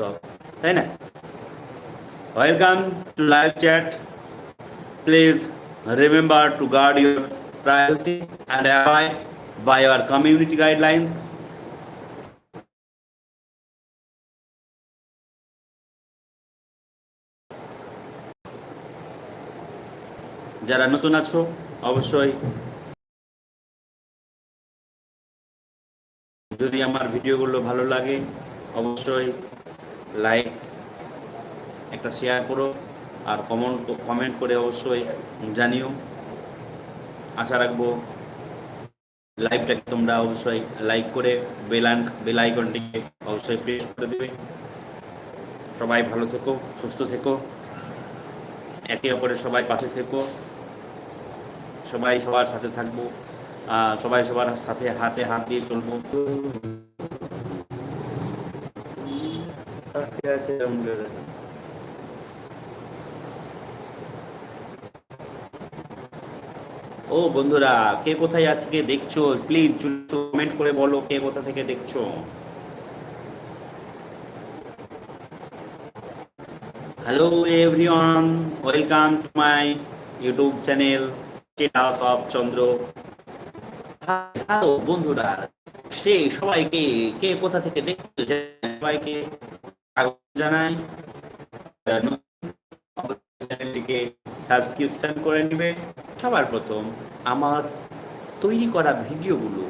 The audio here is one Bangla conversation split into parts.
সব, তাই না? Welcome to live chat please remember to guard your privacy and abide by our community guidelines যারা নতুন আছো, অবশ্যই যদি আমার ভিডিওগুলো ভালো লাগে, অবশ্যই লাইক একটা শেয়ার করো আর কমেন্ট কমেন্ট করে অবশ্যই জানিও। আশা রাখব লাইভটাকে তোমরা অবশ্যই লাইক করে বেল বেল আইকনটিকে অবশ্যই প্রেস করে দেবে। সবাই ভালো থেকো, সুস্থ থেকো। একে অপরের সবাই পাশে থেকো। সবাই সবার সাথে থাকব সবাই সবার সাথে হাতে হাত দিয়ে চলবো। ও বন্ধুরা, কে কোথায় আজকে দেখছ? প্লিজ কমেন্ট করে বলো কে কোথা থেকে দেখছ। Hello everyone welcome to my YouTube channel status of Chandra hello বন্ধুরা সে সবাইকে কে কোথা থেকে দেখছ? সবাইকে জানাই। চ্যানেলটিকে সাবস্ক্রিপশন করে নেবে। সবার প্রথম আমার তৈরি করা ভিডিওগুলো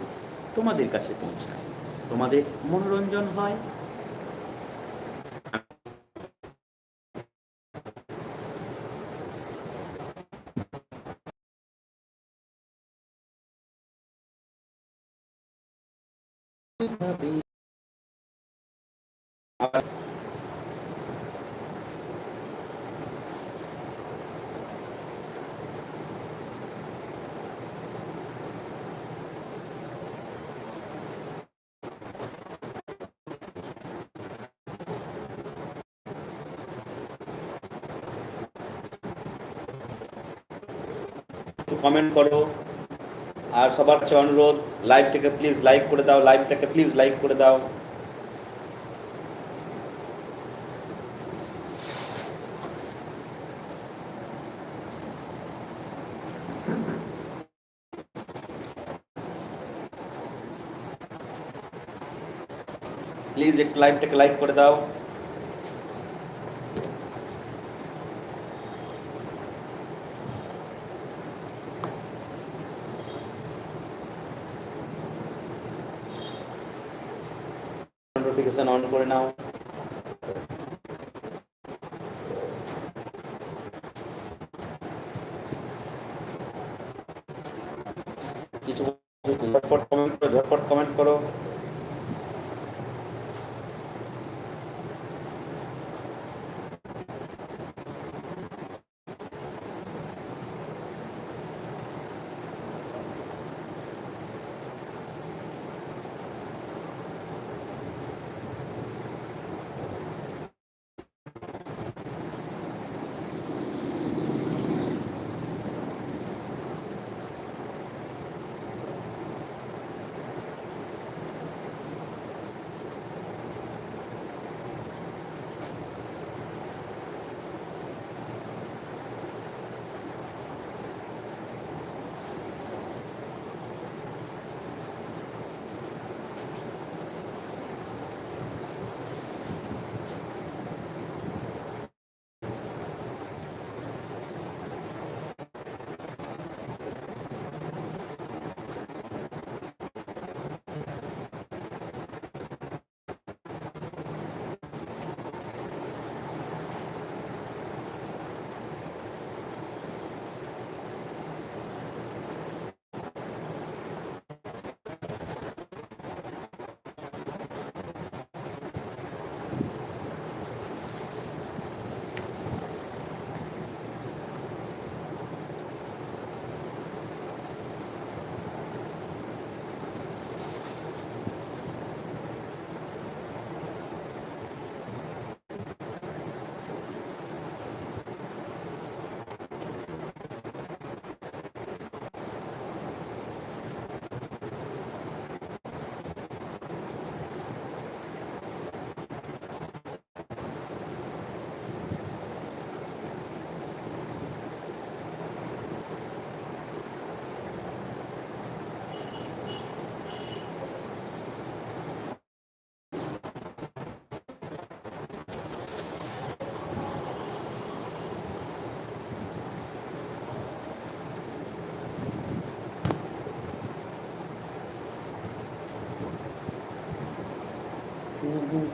তোমাদের কাছে পৌঁছায়। তোমাদের মনোরঞ্জন হয়। কমেন্ট করো। আর সবার কাছে অনুরোধ লাইভটাকে প্লিজ লাইক করে দাও লাইভটাকে প্লিজ লাইক করে দাও। প্লিজ একটু লাইভটাকে লাইক করে দাও। আমার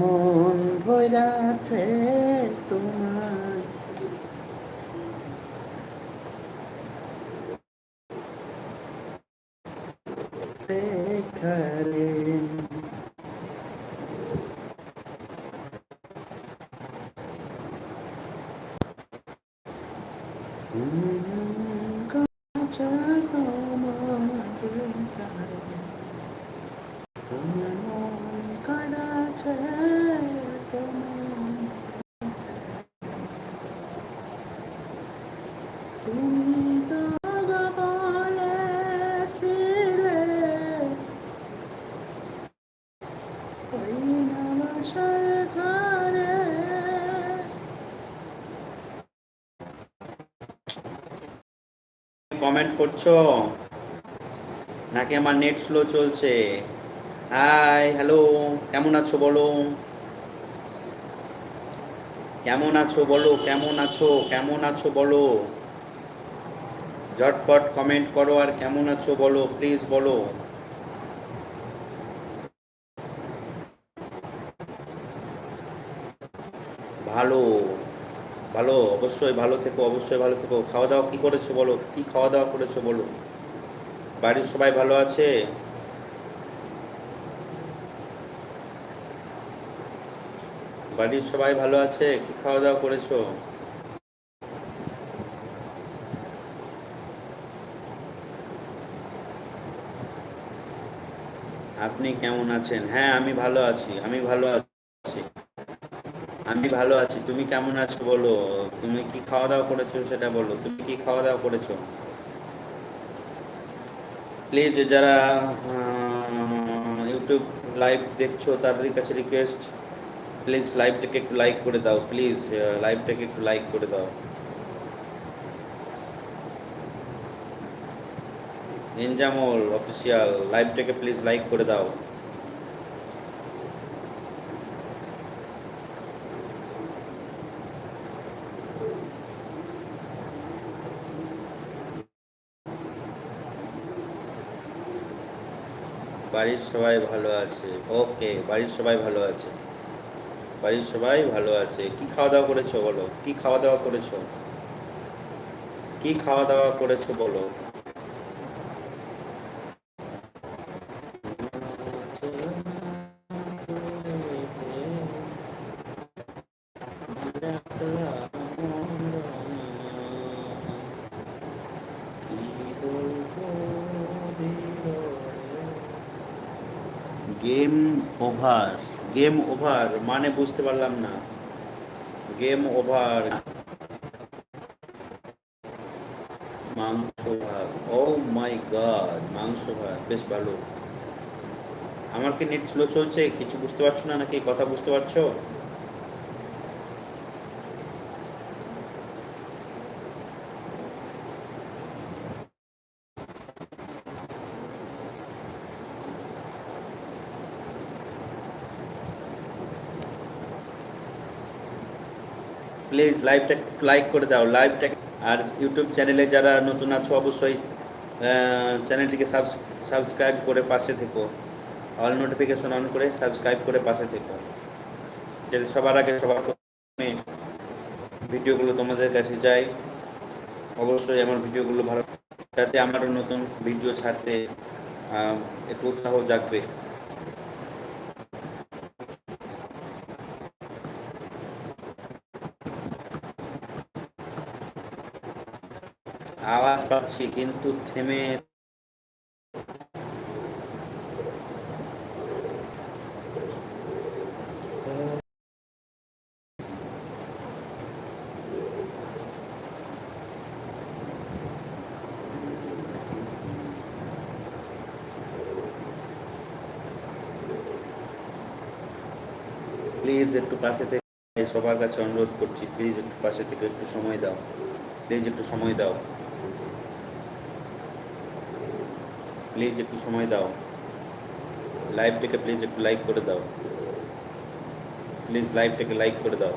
মন ভরাছে তোমার। কমেন্ট করছ? নাকি আমার নেট স্লো চলছে? হাই হ্যালো কেমন আছো বলো? কেমন আছো বলো, কেমন আছো কেমন আছো বলো? ঝটপট কমেন্ট করো আর কেমন আছো বলো প্লিজ বলো। ভালো। ভালো, অবশ্যই ভালো থেকো, অবশ্যই ভালো থেকো। খাওয়া দাওয়া কি করেছ বলো? কি খাওয়া দাওয়া করেছ বলো? বাড়ির সবাই ভালো আছে? বাড়ির সবাই ভালো আছে? কি খাওয়া দাওয়া করেছ? আপনি কেমন আছেন? হ্যাঁ আমি ভালো আছি, আমি ভালো আছি। আমি ভালো আছি, তুমি কেমন আছো বলো? তুমি কি খাওয়া দাওয়া করেছ সেটা বলো, তুমি কি খাওয়া দাওয়া করেছ প্লিজ যারা ইউটিউব লাইভ দেখছ, তাদের কাছে রিকোয়েস্ট প্লিজ লাইভটাকে একটু লাইক করে দাও প্লিজ লাইভটাকে একটু লাইক করে দাও। এনজামল অফিসিয়াল লাইভটাকে প্লিজ লাইক করে দাও। বাড়ির সবাই ভালো আছে। ওকে, বাড়ির সবাই ভালো আছে। বাড়ির সবাই ভালো আছে। কি খাওয়া দাওয়া করেছ বলো? কি খাওয়া দাওয়া করেছ? কি খাওয়া দাওয়া করেছ বলো? ওভার গেম ওভার মানে বুঝতে পারলাম না। গেম ওভার মাংস ভাত ও মাই গড মাংস ভাত বেশ ভালো। আমার কি নেট স্লো চলছে? কিছু বুঝতে পারছ না নাকি? কথা বুঝতে পারছ? প্লিজ লাইভটা একটু লাইক করে দাও লাইভটা আর ইউটিউব চ্যানেলে যারা নতুন আছো, অবশ্যই চ্যানেলটিকে সাবস্ক্রাইব করে পাশে থেকো। অল নোটিফিকেশন অন করে সাবস্ক্রাইব করে পাশে থেকো। যাতে সবার আগে সবার প্রথমে ভিডিওগুলো তোমাদের কাছে যায় অবশ্যই আমার ভিডিওগুলো ভালো যাতে আমারও নতুন ভিডিও ছাড়তে একটু উৎসাহ জাগবে আওয়াজ পাচ্ছি কিন্তু থেমে প্লিজ একটু পাশে থেকে সবার কাছে অনুরোধ করছি প্লিজ একটু পাশে থেকে একটু সময় দাও প্লিজ একটু সময় দাও। প্লিজ একটু সময় দাও। লাইভটাকে প্লিজ একটু লাইক করে দাও। প্লিজ লাইভটাকে লাইক করে দাও।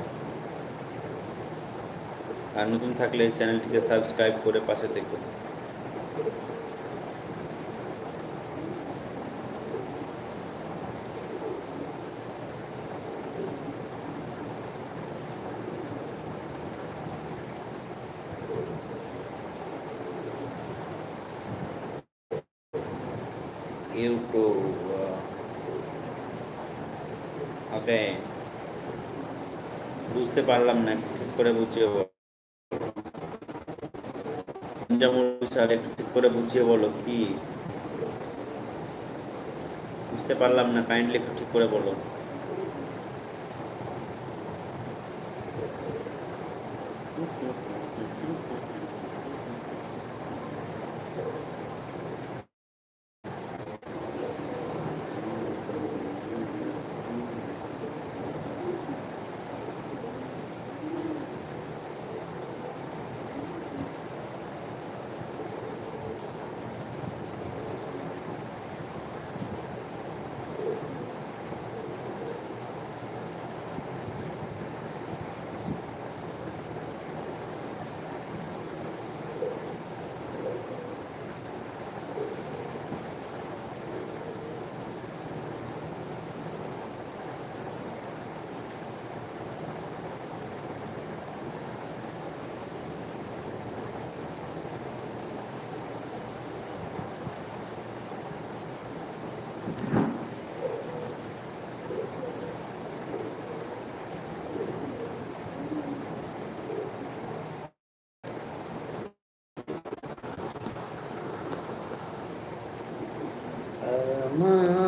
আর নতুন থাকলে চ্যানেলটিকে সাবস্ক্রাইব করে পাশে থেকো। বুঝতে পারলাম না ঠিক করে বুঝিয়ে বলো। স্যার একটু ঠিক করে বুঝিয়ে বলো কি? বুঝতে পারলাম না কাইন্ডলি একটু ঠিক করে বলো। আমার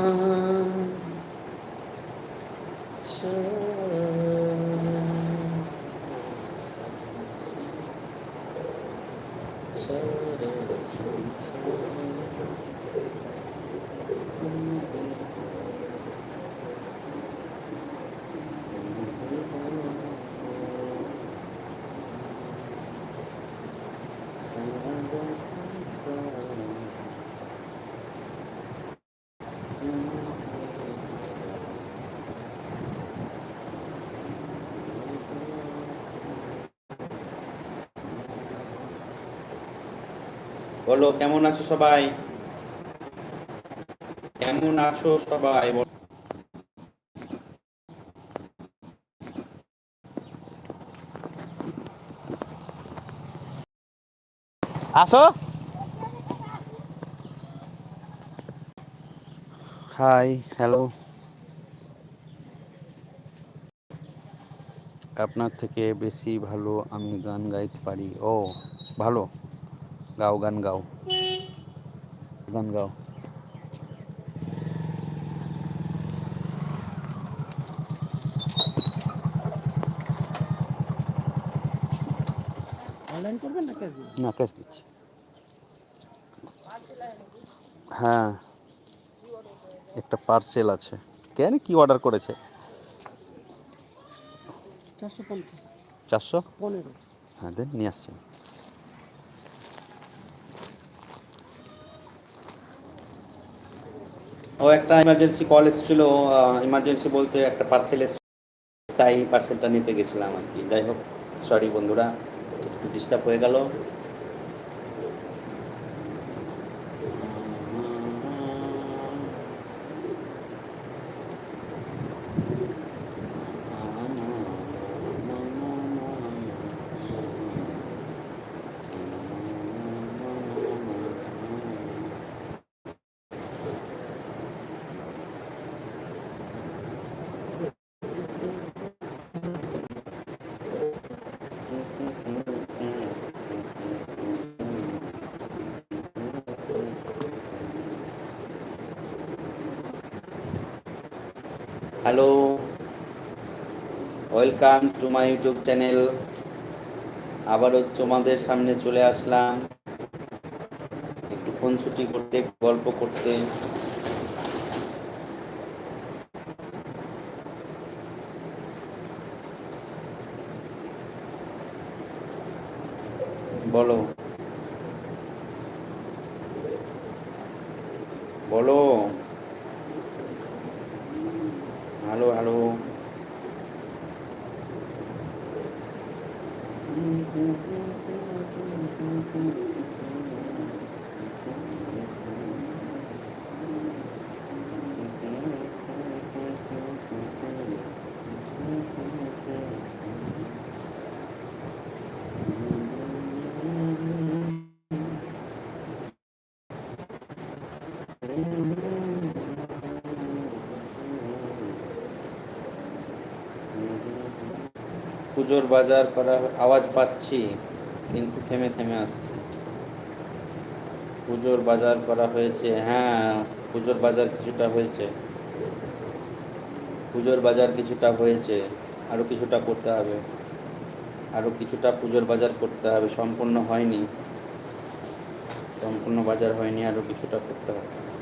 বলো, কেমন আছো সবাই? কেমন আছো সবাই। আসো। হাই হ্যালো আপনার থেকে বেশি ভালো আমি গান গাইতে পারি। ও, ভালো। গাও গান গাও। গান গাও। অনলাইন করবেন না ক্যাশ না ক্যাশ দিচ্ছি। হ্যাঁ। একটা পার্সেল আছে। কেন কি অর্ডার করেছে? চারশো চারশো? পনেরো। হ্যাঁ দেন নিয়ে আসছি ও একটা ইমার্জেন্সি কল এসেছিল ইমার্জেন্সি বলতে একটা পার্সেল এসেছিল, তাই পার্সেলটা নিতে গেছিলাম আর কি। যাই হোক সরি বন্ধুরা ডিস্টার্ব হয়ে গেল। Hello welcome to my YouTube channel আবারও তোমাদের সামনে চলে আসলাম। একটু ফোন ছুটি করতে, গল্প করতে। Thank you. পুজোর বাজার করা আওয়াজ পাচ্ছি, কিন্তু থেমে থেমে আসছে। পুজোর বাজার করা হয়েছে হ্যাঁ পুজোর বাজার কিছুটা হয়েছে। পুজোর বাজার কিছুটা হয়েছে আরও কিছুটা করতে হবে। আরও কিছুটা পুজোর বাজার করতে হবে, সম্পূর্ণ হয়নি। সম্পূর্ণ বাজার হয়নি আরও কিছুটা করতে হবে।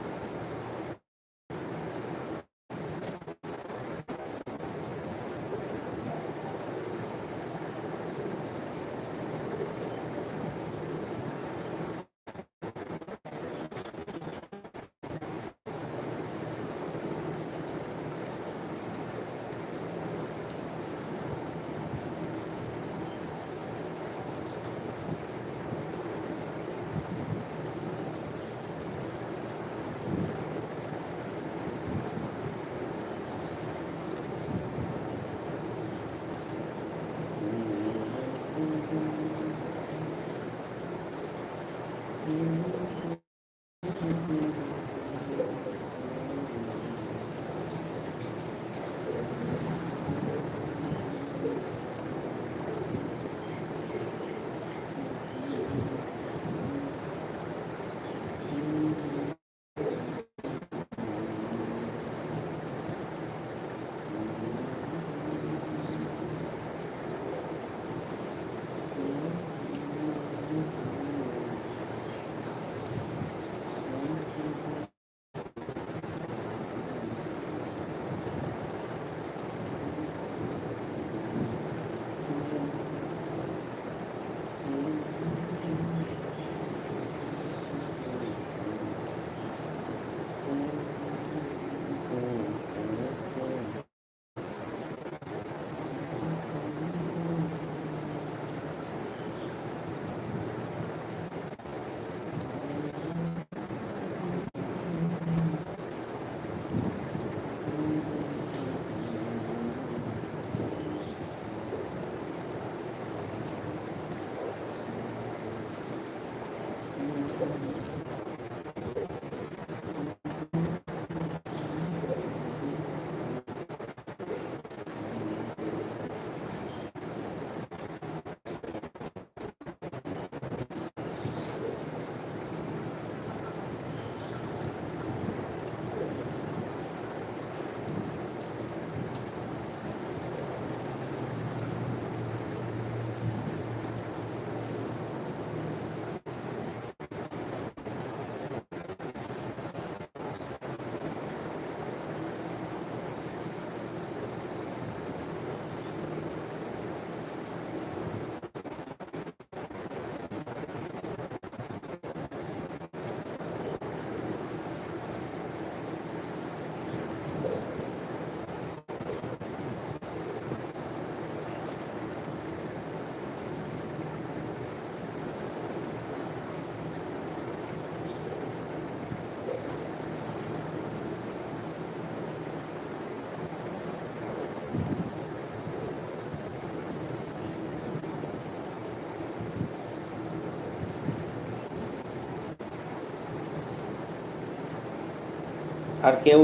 আর কেউ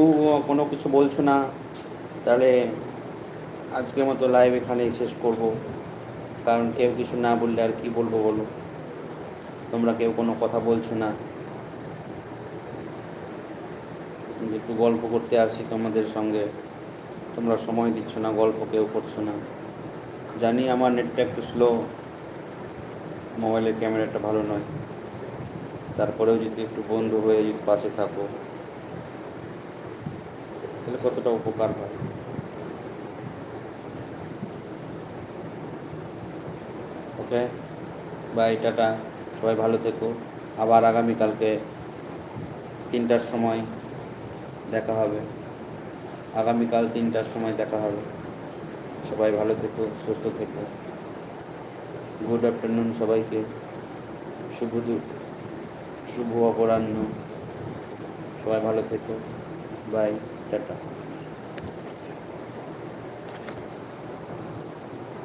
কোনো কিছু বলছো না, তাহলে আজকের মতো লাইভ এখানেই শেষ করব। কারণ কেউ কিছু না বললে আর কি বলব বলো? তোমরা কেউ কোনো কথা বলছো না। একটু গল্প করতে আসি তোমাদের সঙ্গে। তোমরা সময় দিচ্ছ না, গল্প কেউ করছ না। জানি আমার নেটটা একটু স্লো মোবাইলের ক্যামেরাটা ভালো নয়। তারপরেও যদি একটু বন্ধু হয়ে যদি পাশে থাকো। তাহলে কতটা উপকার হয়? Okay bye tata. সবাই ভালো থেকো। আবার আগামীকালকে তিনটার সময় দেখা হবে। আগামীকাল তিনটার সময় দেখা হবে। সবাই ভালো থেকো, সুস্থ থেকো। গুড আফটারনুন সবাইকে। শুভ শুভ অপরাহ্ন। সবাই ভালো থেকো। By tata